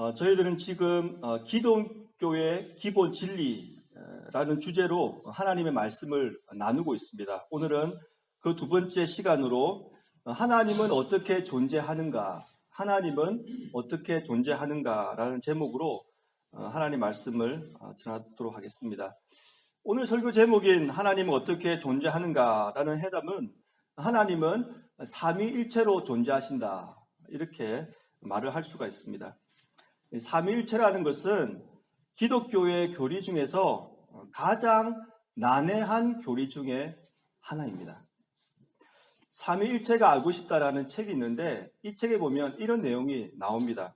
어, 저희들은 지금 어, 기독교의 기본 진리라는 주제로 하나님의 말씀을 나누고 있습니다. 오늘은 그 두 번째 시간으로 어, 하나님은 어떻게 존재하는가, 하나님은 어떻게 존재하는가라는 제목으로 어, 하나님 말씀을 어, 전하도록 하겠습니다. 오늘 설교 제목인 하나님은 어떻게 존재하는가라는 해답은 하나님은 삼위일체로 존재하신다 이렇게 말을 할 수가 있습니다. 이 삼위일체라는 것은 기독교의 교리 중에서 가장 난해한 교리 중에 하나입니다. 삼위일체가 알고 싶다라는 책이 있는데 이 책에 보면 이런 내용이 나옵니다.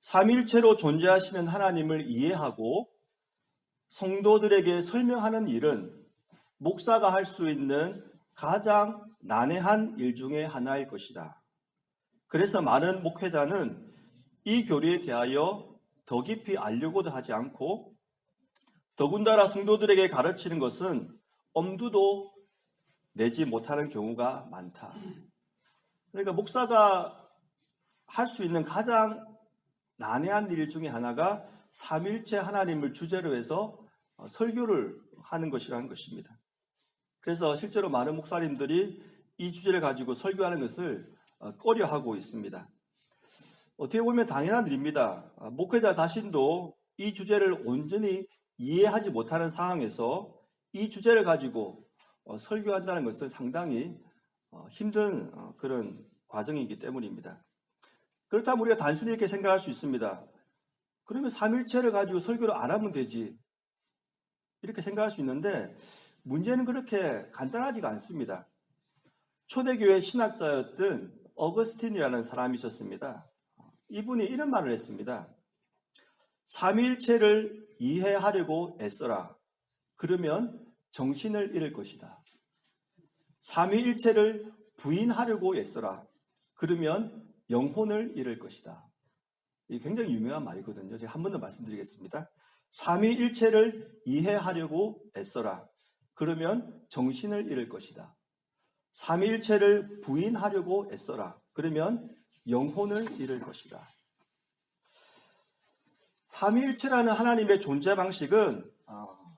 삼위일체로 존재하시는 하나님을 이해하고 성도들에게 설명하는 일은 목사가 할 수 있는 가장 난해한 일 중에 하나일 것이다. 그래서 많은 목회자는 이 교리에 대하여 더 깊이 알려고도 하지 않고 더군다나 성도들에게 가르치는 것은 엄두도 내지 못하는 경우가 많다. 그러니까 목사가 할 수 있는 가장 난해한 일 중에 하나가 삼일체 하나님을 주제로 해서 설교를 하는 것이라는 것입니다. 그래서 실제로 많은 목사님들이 이 주제를 가지고 설교하는 것을 꺼려하고 있습니다. 어떻게 보면 당연한 일입니다. 목회자 자신도 이 주제를 온전히 이해하지 못하는 상황에서 이 주제를 가지고 설교한다는 것은 상당히 힘든 그런 과정이기 때문입니다. 그렇다면 우리가 단순히 이렇게 생각할 수 있습니다. 그러면 삼일체를 가지고 설교를 안 하면 되지. 이렇게 생각할 수 있는데 문제는 그렇게 간단하지가 않습니다. 초대교회 신학자였던 어거스틴이라는 사람이 있었습니다. 이분이 이런 말을 했습니다. 삼위일체를 이해하려고 애써라. 그러면 정신을 잃을 것이다. 삼위일체를 부인하려고 애써라. 그러면 영혼을 잃을 것이다. 이 굉장히 유명한 말이거든요. 제가 한 번 더 말씀드리겠습니다. 삼위일체를 이해하려고 애써라. 그러면 정신을 잃을 것이다. 삼위일체를 부인하려고 애써라. 그러면 영혼을 잃을 것이다. 삼위일체라는 하나님의 존재 방식은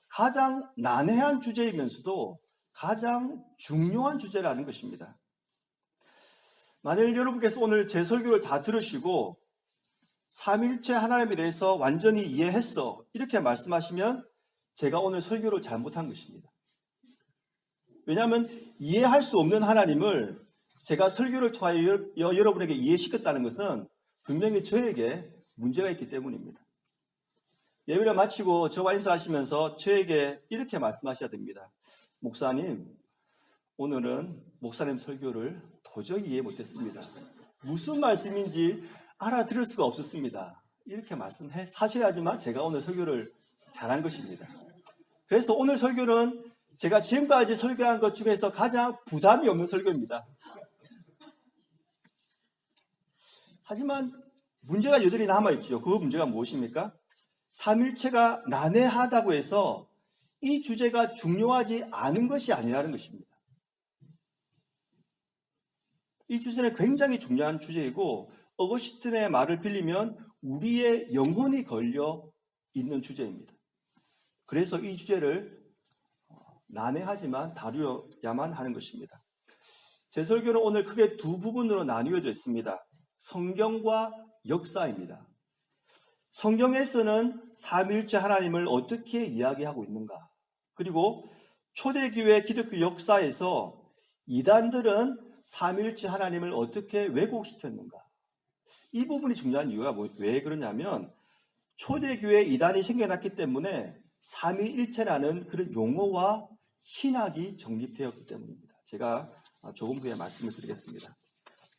가장 난해한 주제이면서도 가장 중요한 주제라는 것입니다. 만일 여러분께서 오늘 제 설교를 다 들으시고 삼일체 하나님에 대해서 완전히 이해했어 이렇게 말씀하시면 제가 오늘 설교를 잘못한 것입니다. 왜냐하면 이해할 수 없는 하나님을 제가 설교를 통하여 여러분에게 이해시켰다는 것은 분명히 저에게 문제가 있기 때문입니다. 예배를 마치고 저와 인사하시면서 저에게 이렇게 말씀하셔야 됩니다. 목사님, 오늘은 목사님 설교를 도저히 이해 못했습니다. 무슨 말씀인지 알아들을 수가 없었습니다. 이렇게 말씀해 사셔야지만 제가 오늘 설교를 잘한 것입니다. 그래서 오늘 설교는 제가 지금까지 설교한 것 중에서 가장 부담이 없는 설교입니다. 하지만 문제가 여전히 남아있죠. 그 문제가 무엇입니까? 삼일체가 난해하다고 해서 이 주제가 중요하지 않은 것이 아니라는 것입니다. 이 주제는 굉장히 중요한 주제이고 어거시틴의 말을 빌리면 우리의 영혼이 걸려 있는 주제입니다. 그래서 이 주제를 난해하지만 다루어야만 하는 것입니다. 제 설교는 오늘 크게 두 부분으로 나뉘어져 있습니다. 성경과 역사입니다. 성경에서는 삼일째 하나님을 어떻게 이야기하고 있는가? 그리고 초대교회 기독교 역사에서 이단들은 삼일째 하나님을 어떻게 왜곡시켰는가? 이 부분이 중요한 이유가 뭐, 왜 그러냐면 초대교회 이단이 생겨났기 때문에 삼위일체라는 그런 용어와 신학이 정립되었기 때문입니다. 제가 조금 후에 말씀을 드리겠습니다.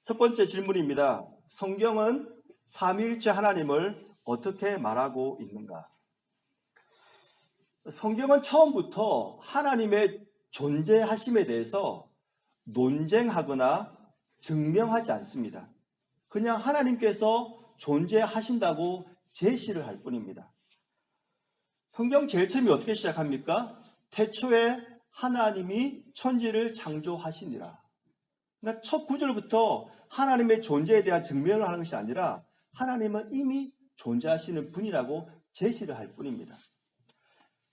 첫 번째 질문입니다. 성경은 삼위일체 하나님을 어떻게 말하고 있는가? 성경은 처음부터 하나님의 존재하심에 대해서 논쟁하거나 증명하지 않습니다. 그냥 하나님께서 존재하신다고 제시를 할 뿐입니다. 성경 제일 처음이 어떻게 시작합니까? 태초에 하나님이 천지를 창조하시니라. 그러니까 첫 구절부터 하나님의 존재에 대한 증명을 하는 것이 아니라 하나님은 이미 존재하시는 분이라고 제시를 할 뿐입니다.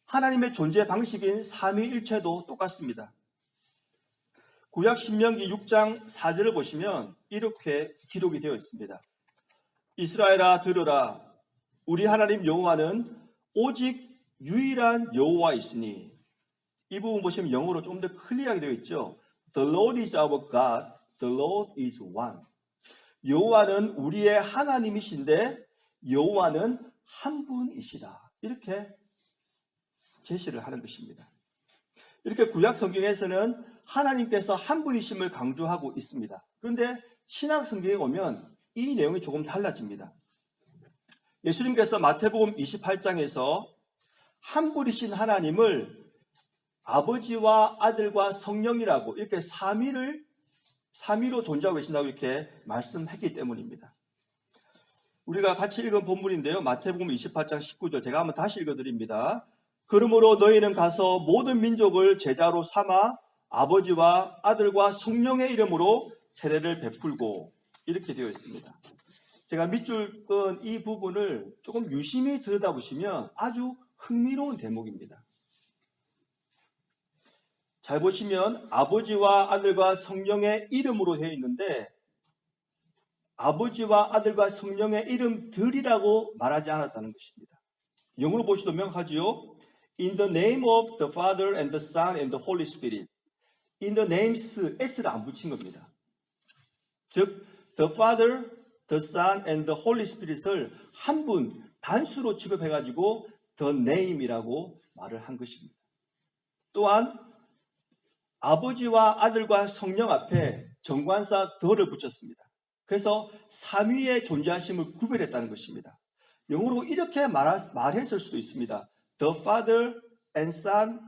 하나님의 존재 방식인 삼위일체도 똑같습니다. 구약 신명기 6장 4절을 보시면 이렇게 기록이 되어 있습니다. 이스라엘아 들으라 우리 하나님 여호와는 오직 유일한 여호와이시니 이 부분 보시면 영어로 좀 더 클리어하게 되어 있죠. The Lord is our God, the Lord is one. 여호와는 우리의 하나님이신데 여호와는 한 분이시다. 이렇게 제시를 하는 것입니다. 이렇게 구약 성경에서는 하나님께서 한 분이심을 강조하고 있습니다. 그런데 신약 성경에 오면 이 내용이 조금 달라집니다. 예수님께서 마태복음 28장에서 한 분이신 하나님을 아버지와 아들과 성령이라고 이렇게 삼위를 삼위로 존재하고 계신다고 이렇게 말씀했기 때문입니다. 우리가 같이 읽은 본문인데요. 마태복음 28장 19절 제가 한번 다시 읽어드립니다. 그러므로 너희는 가서 모든 민족을 제자로 삼아 아버지와 아들과 성령의 이름으로 세례를 베풀고 이렇게 되어 있습니다. 제가 밑줄 건이 부분을 조금 유심히 들여다보시면 아주 흥미로운 대목입니다. 잘 보시면 아버지와 아들과 성령의 이름으로 되어 있는데 아버지와 아들과 성령의 이름들이라고 말하지 않았다는 것입니다. 영어로 보시도 명하지요. In the name of the Father and the Son and the Holy Spirit. In the names s를 안 붙인 겁니다. 즉 the Father, the Son and the Holy Spirit을 한 분 단수로 취급해 가지고 the name이라고 말을 한 것입니다. 또한 아버지와 아들과 성령 앞에 정관사 더를 붙였습니다. 그래서 삼위의 존재하심을 구별했다는 것입니다. 영어로 이렇게 말 말했을 수도 있습니다. The Father and Son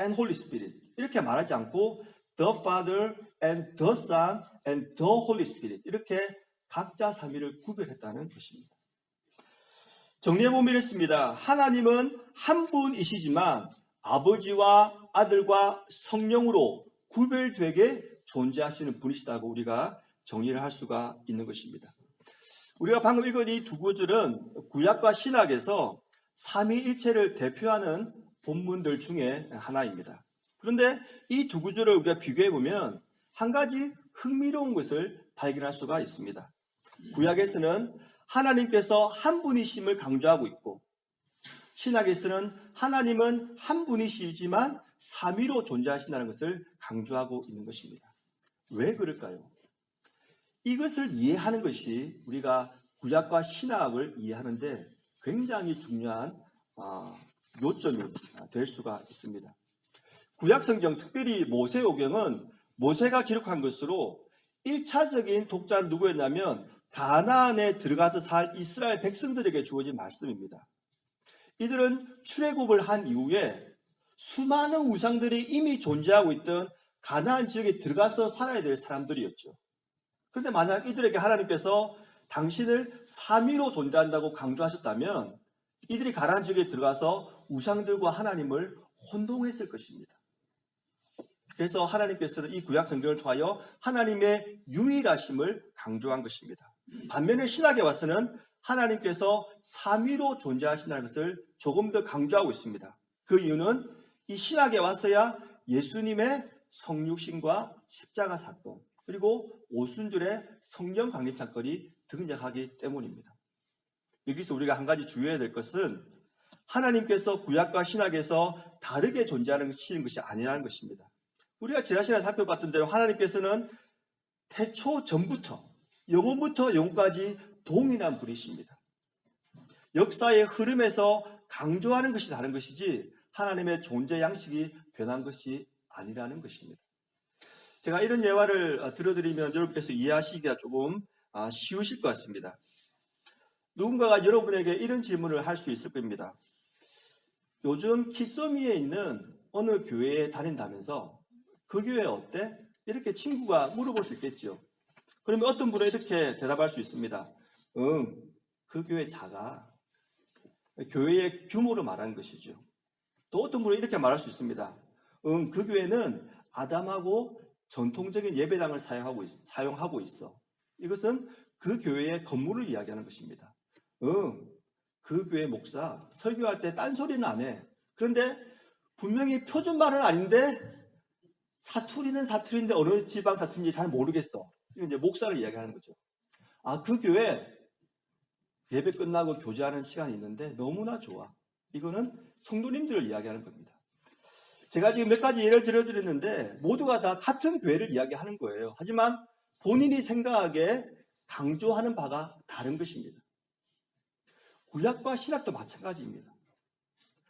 and Holy Spirit 이렇게 말하지 않고 The Father and the Son and the Holy Spirit 이렇게 각자 삼위를 구별했다는 것입니다. 정리해보면 이렇습니다. 하나님은 한 분이시지만 아버지와 아들과 성령으로 구별되게 존재하시는 분이시다고 우리가 정리를 할 수가 있는 것입니다. 우리가 방금 읽은 이 두 구절은 구약과 신약에서 삼위일체를 대표하는 본문들 중에 하나입니다. 그런데 이 두 구절을 우리가 비교해 보면 한 가지 흥미로운 것을 발견할 수가 있습니다. 구약에서는 하나님께서 한 분이심을 강조하고 있고 신약에서는 하나님은 한 분이시지만 삼위로 존재하신다는 것을 강조하고 있는 것입니다. 왜 그럴까요? 이것을 이해하는 것이 우리가 구약과 신학을 이해하는데 굉장히 중요한 아, 요점이 될 수가 있습니다. 구약 성경, 특별히 모세오경은 모세가 기록한 것으로 1차적인 독자는 누구였냐면 가나안에 들어가서 살 이스라엘 백성들에게 주어진 말씀입니다. 이들은 출애굽을 한 이후에 수많은 우상들이 이미 존재하고 있던 가나안 지역에 들어가서 살아야 될 사람들이었죠. 그런데 만약 이들에게 하나님께서 당신을 삼위로 존재한다고 강조하셨다면 이들이 가나안 지역에 들어가서 우상들과 하나님을 혼동했을 것입니다. 그래서 하나님께서는 이 구약 성경을 통하여 하나님의 유일하심을 강조한 것입니다. 반면에 신학에 와서는 하나님께서 삼위로 존재하신다는 것을 조금 더 강조하고 있습니다. 그 이유는 이 신학에 와서야 예수님의 성육신과 십자가 사건 그리고 오순절의 성령 강림 사건이 등장하기 때문입니다. 여기서 우리가 한 가지 주의해야 될 것은 하나님께서 구약과 신학에서 다르게 존재하는 것이 아니라는 것입니다. 우리가 지난 시간에 살펴봤던 대로 하나님께서는 태초 전부터 영원부터 영까지 동일한 분이십니다. 역사의 흐름에서 강조하는 것이 다른 것이지 하나님의 존재 양식이 변한 것이 아니라는 것입니다. 제가 이런 예화를 들어드리면 여러분께서 이해하시기가 조금 아, 쉬우실 것 같습니다. 누군가가 여러분에게 이런 질문을 할 수 있을 겁니다. 요즘 키소미에 있는 어느 교회에 다닌다면서 그 교회 어때? 이렇게 친구가 물어볼 수 있겠죠. 그러면 어떤 분은 이렇게 대답할 수 있습니다. 응, 그 교회 작아. 교회의 규모를 말하는 것이죠. 또 어떤 분은 이렇게 말할 수 있습니다. 응, 그 교회는 아담하고 전통적인 예배당을 사용하고, 있, 사용하고 있어. 이것은 그 교회의 건물을 이야기하는 것입니다. 응, 그 교회 목사 설교할 때 딴소리는 안 해. 그런데 분명히 표준말은 아닌데 사투리는 사투리인데 어느 지방 사투리인지 잘 모르겠어. 이거 이제 목사를 이야기하는 거죠. 아, 그 교회 예배 끝나고 교제하는 시간이 있는데 너무나 좋아. 이거는 성도님들을 이야기하는 겁니다. 제가 지금 몇 가지 예를 들어드렸는데 모두가 다 같은 교회를 이야기하는 거예요. 하지만 본인이 생각하기에 강조하는 바가 다른 것입니다. 구약과 신약도 마찬가지입니다.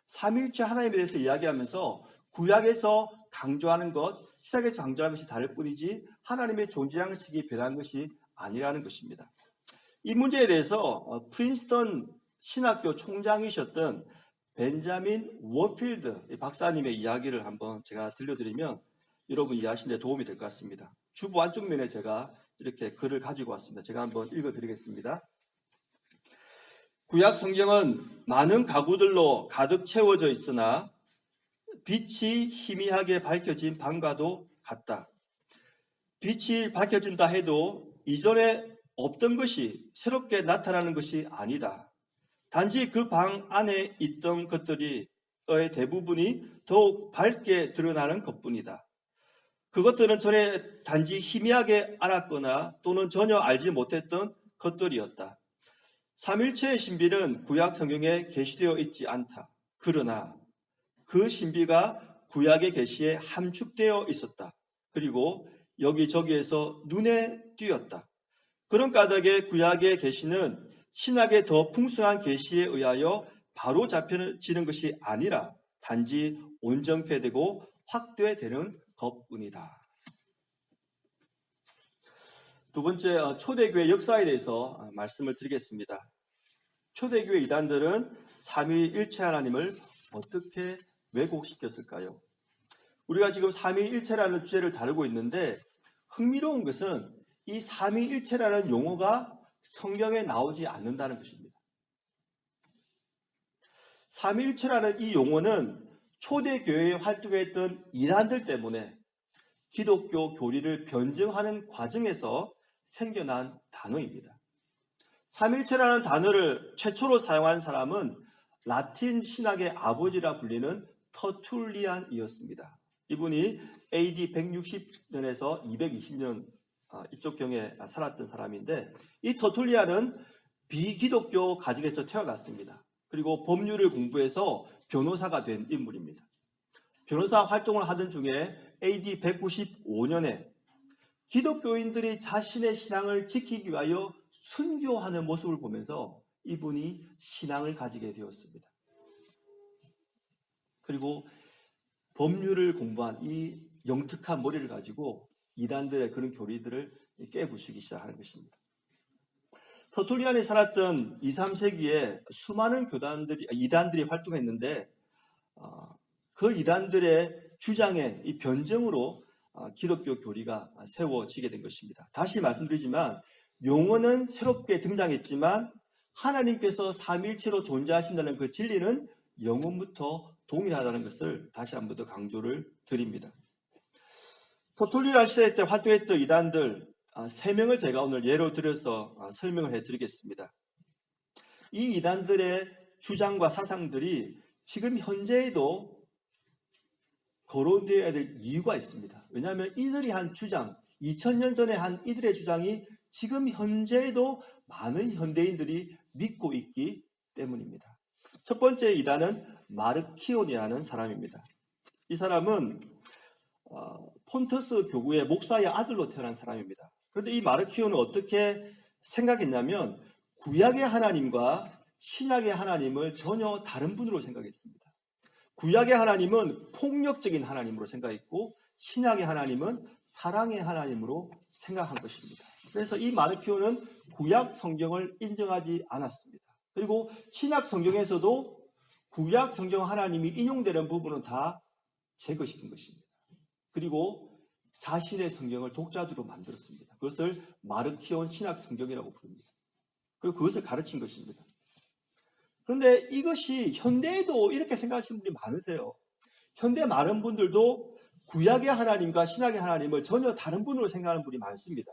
삼일체 하나님에 대해서 이야기하면서 구약에서 강조하는 것, 신약에서 강조하는 것이 다를 뿐이지 하나님의 존재 양식이 변한 것이 아니라는 것입니다. 이 문제에 대해서 어, 프린스턴 신학교 총장이셨던 벤자민 워필드 박사님의 이야기를 한번 제가 들려드리면 여러분 이해하시는 데 도움이 될 것 같습니다. 주부 안쪽 면에 제가 이렇게 글을 가지고 왔습니다. 제가 한번 읽어드리겠습니다. 구약 성경은 많은 가구들로 가득 채워져 있으나 빛이 희미하게 밝혀진 방과도 같다. 빛이 밝혀진다 해도 이전에 없던 것이 새롭게 나타나는 것이 아니다. 단지 그 방 안에 있던 것들이 의 대부분이 더욱 밝게 드러나는 것뿐이다. 그것들은 전에 단지 희미하게 알았거나 또는 전혀 알지 못했던 것들이었다. 삼일체의 신비는 구약 성경에 게시되어 있지 않다. 그러나 그 신비가 구약의 계시에 함축되어 있었다. 그리고 여기저기에서 눈에 띄었다. 그런 까닭에 구약의 계시는 신학의 더 풍성한 계시에 의하여 바로 잡혀지는 것이 아니라 단지 온전케 되고 확대되는 것뿐이다. 두 번째 어, 초대교회 역사에 대해서 어, 말씀을 드리겠습니다. 초대교회 이단들은 삼위일체 하나님을 어떻게 왜곡시켰을까요? 우리가 지금 삼위일체라는 주제를 다루고 있는데 흥미로운 것은 이 삼위일체라는 용어가 성경에 나오지 않는다는 것입니다. 삼위일체라는 이 용어는 초대교회에 활동했던 이단들 때문에 기독교 교리를 변증하는 과정에서 생겨난 단어입니다. 삼일체라는 단어를 최초로 사용한 사람은 라틴 신학의 아버지라 불리는 터툴리안이었습니다. 이분이 AD 160년에서 220년 아, 이쪽 경에 살았던 사람인데 이 터툴리안은 비기독교 가정에서 태어났습니다. 그리고 법률을 공부해서 변호사가 된 인물입니다. 변호사 활동을 하던 중에 AD 195년에 기독교인들이 자신의 신앙을 지키기 위하여 순교하는 모습을 보면서 이분이 신앙을 가지게 되었습니다. 그리고 법률을 공부한 이 영특한 머리를 가지고 이단들의 그런 교리들을 깨부수기 시작하는 것입니다. 터툴리 안에 살았던 2, 3세기에 수많은 교단들이, 이단들이 활동했는데, 어, 그 이단들의 주장의 이 변정으로 어, 기독교 교리가 세워지게 된 것입니다. 다시 말씀드리지만 용어는 새롭게 등장했지만 하나님께서 삼일체로 존재하신다는 그 진리는 영원부터 동일하다는 것을 다시 한 번 더 강조를 드립니다. 토톨리라 시대 때 활동했던 이단들 아, 세 명을 제가 오늘 예로 들어서 아, 설명을 해드리겠습니다. 이 이단들의 주장과 사상들이 지금 현재에도 거론되어야 될 이유가 있습니다. 왜냐하면 이들이 한 주장, 2000년 전에 한 이들의 주장이 지금 현재에도 많은 현대인들이 믿고 있기 때문입니다. 첫 번째 이단은 마르키온이라는 사람입니다. 이 사람은 어, 폰터스 교구의 목사의 아들로 태어난 사람입니다. 그런데 이 마르키온은 어떻게 생각했냐면 구약의 하나님과 신약의 하나님을 전혀 다른 분으로 생각했습니다. 구약의 하나님은 폭력적인 하나님으로 생각했고 신약의 하나님은 사랑의 하나님으로 생각한 것입니다. 그래서 이 마르키오는 구약 성경을 인정하지 않았습니다. 그리고 신약 성경에서도 구약 성경 하나님이 인용되는 부분은 다 제거시킨 것입니다. 그리고 자신의 성경을 독자주로 만들었습니다. 그것을 마르키온 신약 성경이라고 부릅니다. 그리고 그것을 가르친 것입니다. 그런데 이것이 현대에도 이렇게 생각하시는 분이 많으세요. 현대 많은 분들도 구약의 하나님과 신약의 하나님을 전혀 다른 분으로 생각하는 분이 많습니다.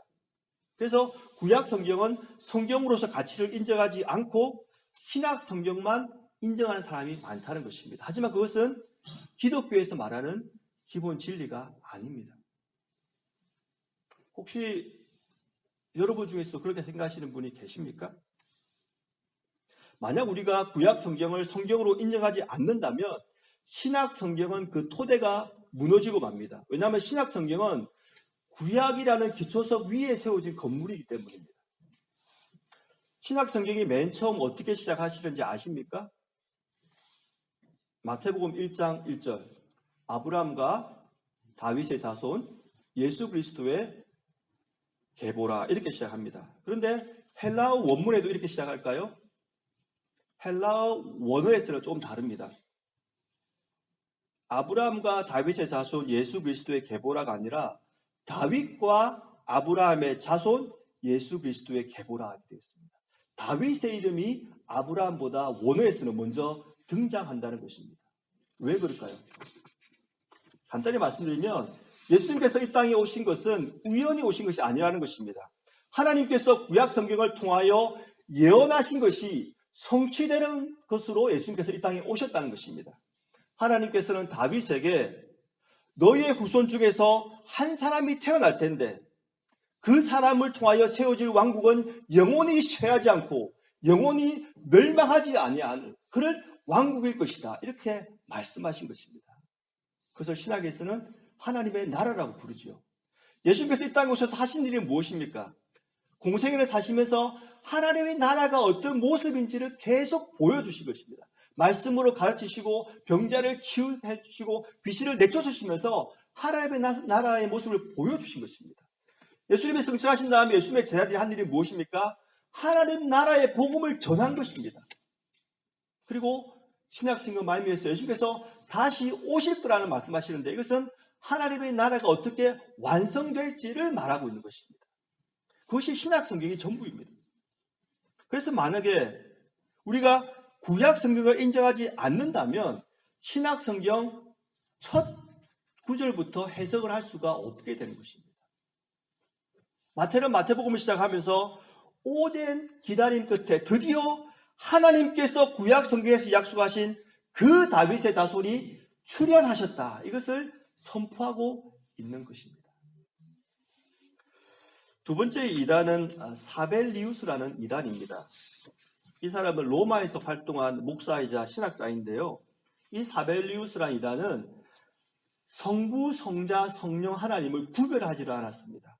그래서 구약 성경은 성경으로서 가치를 인정하지 않고 신약 성경만 인정하는 사람이 많다는 것입니다. 하지만 그것은 기독교에서 말하는 기본 진리가 아닙니다. 혹시 여러분 중에서도 그렇게 생각하시는 분이 계십니까? 만약 우리가 구약 성경을 성경으로 인정하지 않는다면 신약 성경은 그 토대가 무너지고 맙니다. 왜냐하면 신약 성경은 구약이라는 기초석 위에 세워진 건물이기 때문입니다. 신약 성경이 맨 처음 어떻게 시작하시는지 아십니까? 마태복음 1장 1절 아브라함과 다윗의 자손 예수 그리스도의 계보라 이렇게 시작합니다. 그런데 헬라어 원문에도 이렇게 시작할까요? 헬라어 원어에서는 조금 다릅니다. 아브라함과 다윗의 자손 예수 그리스도의 계보라가 아니라 다윗과 아브라함의 자손 예수 그리스도의 계보라 되어 있습니다. 다윗의 이름이 아브라함보다 원어에서는 먼저 등장한다는 것입니다. 왜 그럴까요? 간단히 말씀드리면 예수님께서 이 땅에 오신 것은 우연히 오신 것이 아니라는 것입니다. 하나님께서 구약 성경을 통하여 예언하신 것이 성취되는 것으로 예수님께서 이 땅에 오셨다는 것입니다. 하나님께서는 다윗에게 너희의 후손 중에서 한 사람이 태어날 텐데 그 사람을 통하여 세워질 왕국은 영원히 쇠하지 않고 영원히 멸망하지 아니한 그를 왕국일 것이다. 이렇게 말씀하신 것입니다. 그것을 신학에서는 하나님의 나라라고 부르지요. 예수님께서 이 땅에 오셔서 하신 일이 무엇입니까? 공생애를 사시면서 하나님의 나라가 어떤 모습인지를 계속 보여주신 것입니다. 말씀으로 가르치시고 병자를 치유해 주시고 귀신을 내쫓으시면서 하나님의 나라의 모습을 보여주신 것입니다. 예수님이 승천하신 다음에 예수님의 제자들이 한 일이 무엇입니까? 하나님 나라의 복음을 전한 것입니다. 그리고 신약성경 말미에서 예수님께서 다시 오실 거라는 말씀하시는데 이것은 하나님의 나라가 어떻게 완성될지를 말하고 있는 것입니다. 그것이 신약 성경의 전부입니다. 그래서 만약에 우리가 구약 성경을 인정하지 않는다면 신약 성경 첫 구절부터 해석을 할 수가 없게 되는 것입니다. 마태는 마태복음을 시작하면서 오랜 기다림 끝에 드디어 하나님께서 구약 성경에서 약속하신 그 다윗의 자손이 출현하셨다. 이것을 선포하고 있는 것입니다. 두 번째 이단은 사벨리우스라는 이단입니다. 이 사람은 로마에서 활동한 목사이자 신학자인데요. 이 사벨리우스라는 이단은 성부, 성자, 성령 하나님을 구별하지를 않았습니다.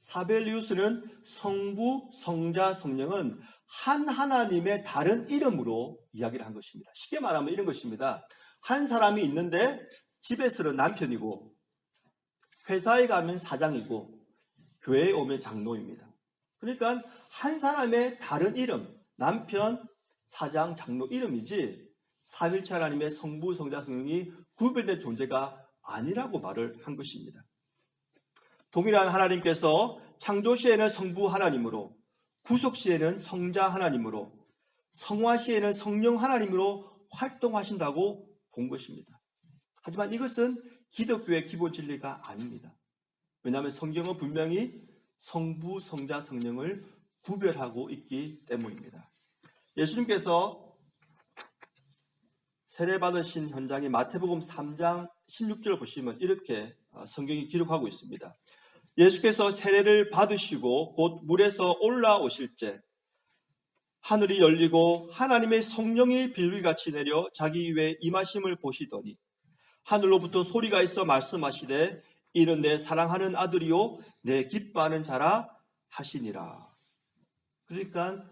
사벨리우스는 성부, 성자, 성령은 한 하나님의 다른 이름으로 이야기를 한 것입니다. 쉽게 말하면 이런 것입니다. 한 사람이 있는데 집에서는 남편이고 회사에 가면 사장이고 교회에 오면 장로입니다. 그러니까 한 사람의 다른 이름, 남편, 사장, 장로 이름이지 삼일체 하나님의 성부, 성자, 성령이 구별된 존재가 아니라고 말을 한 것입니다. 동일한 하나님께서 창조 시에는 성부 하나님으로, 구속 시에는 성자 하나님으로, 성화 시에는 성령 하나님으로 활동하신다고 본 것입니다. 하지만 이것은 기독교의 기본 진리가 아닙니다. 왜냐하면 성경은 분명히 성부, 성자, 성령을 구별하고 있기 때문입니다. 예수님께서 세례받으신 현장의 마태복음 3장 16절 보시면 이렇게 어, 성경이 기록하고 있습니다. 예수께서 세례를 받으시고 곧 물에서 올라오실 때 하늘이 열리고 하나님의 성령이 비둘기같이 내려 자기 위에 임하심을 보시더니 하늘로부터 소리가 있어 말씀하시되 이는 내 사랑하는 아들이요 내 기뻐하는 자라 하시니라. 그러니까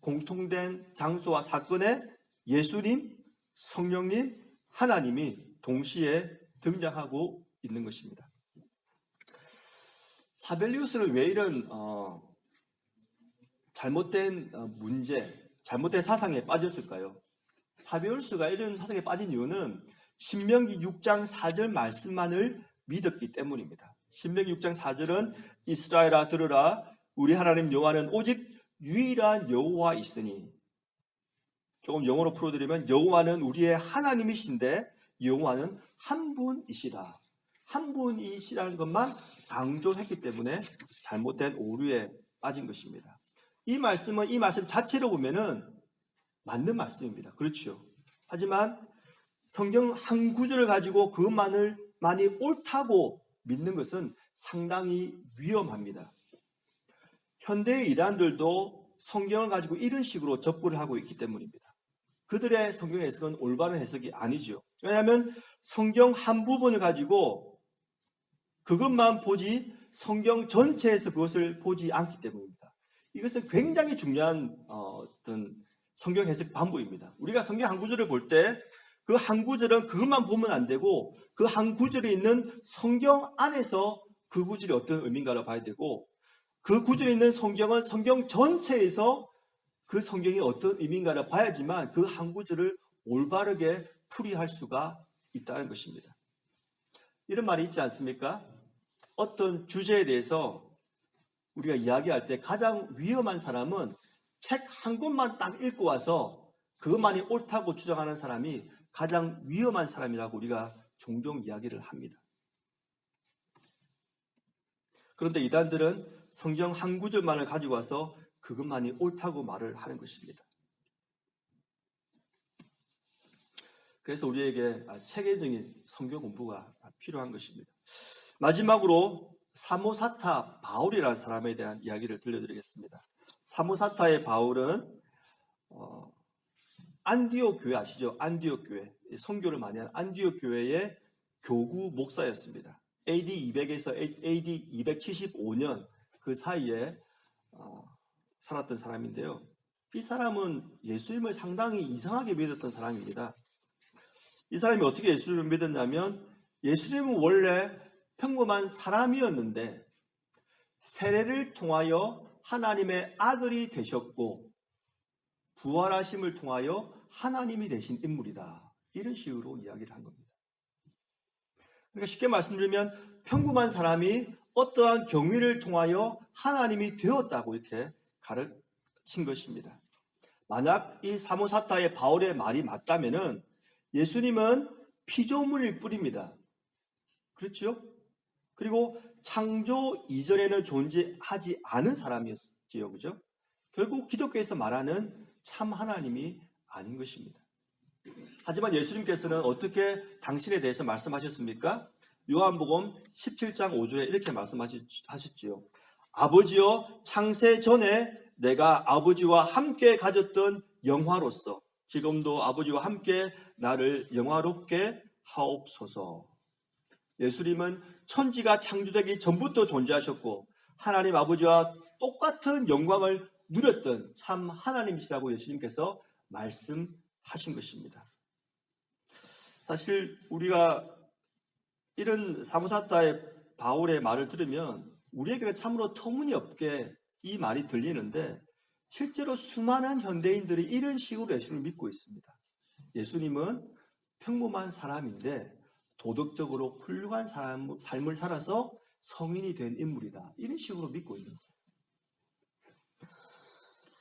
공통된 장소와 사건에 예수님, 성령님, 하나님이 동시에 등장하고 있는 것입니다. 사벨리우스는 왜 이런 어, 잘못된 어, 문제, 잘못된 사상에 빠졌을까요? 사벨리우스가 이런 사상에 빠진 이유는 신명기 6장 4절 말씀만을 믿었기 때문입니다. 신명기 6장 4절은 이스라엘아 들으라 우리 하나님 여호와는 오직 유일한 여호와 있으니 조금 영어로 풀어드리면 여호와는 우리의 하나님이신데 여호와는 한 분이시다. 한 분이시라는 것만 강조했기 때문에 잘못된 오류에 빠진 것입니다. 이 말씀은 이 말씀 자체로 보면은 맞는 말씀입니다. 그렇죠. 하지만 성경 한 구절을 가지고 그것만을 많이 옳다고 믿는 것은 상당히 위험합니다. 현대의 이단들도 성경을 가지고 이런 식으로 접근을 하고 있기 때문입니다. 그들의 성경 해석은 올바른 해석이 아니죠. 왜냐하면 성경 한 부분을 가지고 그것만 보지 성경 전체에서 그것을 보지 않기 때문입니다. 이것은 굉장히 중요한 어, 어떤 성경 해석 방법입니다. 우리가 성경 한 구절을 볼 때 그 한 구절은 그것만 보면 안 되고 그 한 구절에 있는 성경 안에서 그 구절이 어떤 의미인가를 봐야 되고 그 구절에 있는 성경은 성경 전체에서 그 성경이 어떤 의미인가를 봐야지만 그 한 구절을 올바르게 풀이할 수가 있다는 것입니다. 이런 말이 있지 않습니까? 어떤 주제에 대해서 우리가 이야기할 때 가장 위험한 사람은 책 한 권만 딱 읽고 와서 그것만이 옳다고 주장하는 사람이 가장 위험한 사람이라고 우리가 종종 이야기를 합니다. 그런데 이단들은 성경 한 구절만을 가지고 와서 그것만이 옳다고 말을 하는 것입니다. 그래서 우리에게 체계적인 성경 공부가 필요한 것입니다. 마지막으로 사모사타 바울이라는 사람에 대한 이야기를 들려드리겠습니다. 사모사타의 바울은 어, 안디옥 교회 아시죠? 안디옥 교회 성교를 많이 한 안디옥 교회의 교구 목사였습니다. AD 200에서 AD 275년 그 사이에 어, 살았던 사람인데요. 이 사람은 예수님을 상당히 이상하게 믿었던 사람입니다. 이 사람이 어떻게 예수님을 믿었냐면 예수님은 원래 평범한 사람이었는데 세례를 통하여 하나님의 아들이 되셨고 부활하심을 통하여 하나님이 되신 인물이다. 이런 식으로 이야기를 한 겁니다. 그러니까 쉽게 말씀드리면 평범한 사람이 어떠한 경위를 통하여 하나님이 되었다고 이렇게 가르친 것입니다. 만약 이 사모사타의 바울의 말이 맞다면은 예수님은 피조물일 뿐입니다. 그렇죠? 그리고 창조 이전에는 존재하지 않은 사람이었지요. 그죠? 결국 기독교에서 말하는 참 하나님이 아닌 것입니다. 하지만 예수님께서는 어떻게 당신에 대해서 말씀하셨습니까? 요한복음 17장 5절에 이렇게 말씀하셨지요. 아버지여 창세 전에 내가 아버지와 함께 가졌던 영화로서 지금도 아버지와 함께 나를 영화롭게 하옵소서. 예수님은 천지가 창조되기 전부터 존재하셨고 하나님 아버지와 똑같은 영광을 누렸던 참 하나님이시라고 예수님께서 말씀하신 것입니다. 사실 우리가 이런 사무사타의 바울의 말을 들으면 우리에게는 참으로 터무니없게 이 말이 들리는데 실제로 수많은 현대인들이 이런 식으로 예수를 믿고 있습니다. 예수님은 평범한 사람인데 도덕적으로 훌륭한 사람, 삶을 살아서 성인이 된 인물이다. 이런 식으로 믿고 있는.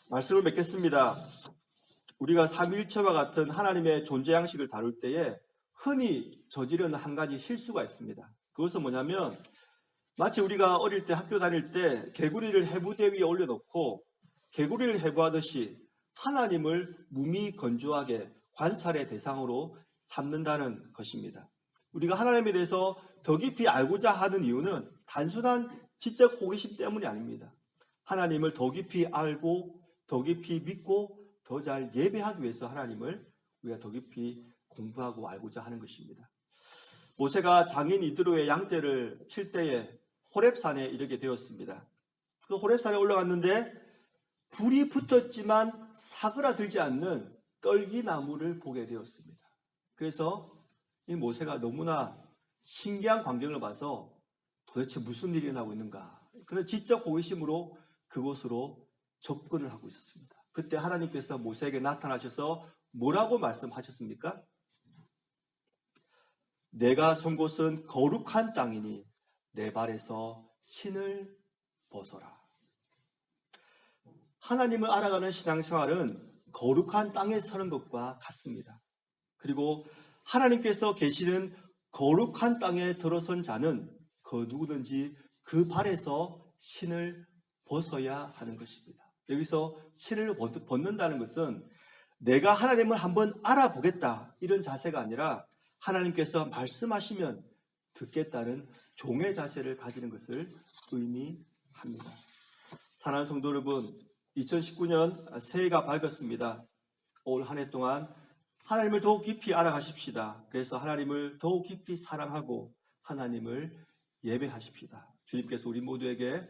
말씀을 맺겠습니다. 우리가 삼일체와 같은 하나님의 존재 양식을 다룰 때에 흔히 저지르는 한 가지 실수가 있습니다. 그것은 뭐냐면 마치 우리가 어릴 때 학교 다닐 때 개구리를 해부대 위에 올려놓고 개구리를 해부하듯이 하나님을 무미 건조하게 관찰의 대상으로 삼는다는 것입니다. 우리가 하나님에 대해서 더 깊이 알고자 하는 이유는 단순한 지적 호기심 때문이 아닙니다. 하나님을 더 깊이 알고 더 깊이 믿고 더 잘 예배하기 위해서 하나님을 우리가 더 깊이 공부하고 알고자 하는 것입니다. 모세가 장인 이드로의 양떼를 칠 때에 호랩산에 이르게 되었습니다. 그 호랩산에 올라갔는데 불이 붙었지만 사그라들지 않는 떨기나무를 보게 되었습니다. 그래서 이 모세가 너무나 신기한 광경을 봐서 도대체 무슨 일이 나고 있는가. 그런 지적 호기심으로 그곳으로 접근을 하고 있었습니다. 그때 하나님께서 모세에게 나타나셔서 뭐라고 말씀하셨습니까? 내가 선 곳은 거룩한 땅이니 내 발에서 신을 벗어라. 하나님을 알아가는 신앙생활은 거룩한 땅에 서는 것과 같습니다. 그리고 하나님께서 계시는 거룩한 땅에 들어선 자는 그 누구든지 그 발에서 신을 벗어야 하는 것입니다. 여기서 신을 벗- 벗는다는 것은 내가 하나님을 한번 알아보겠다 이런 자세가 아니라 하나님께서 말씀하시면 듣겠다는 종의 자세를 가지는 것을 의미합니다. 사랑하는 성도 여러분, 2019년 새해가 밝았습니다. 올 한 해 동안 하나님을 더욱 깊이 알아가십시다. 그래서 하나님을 더욱 깊이 사랑하고 하나님을 예배하십시다. 주님께서 우리 모두에게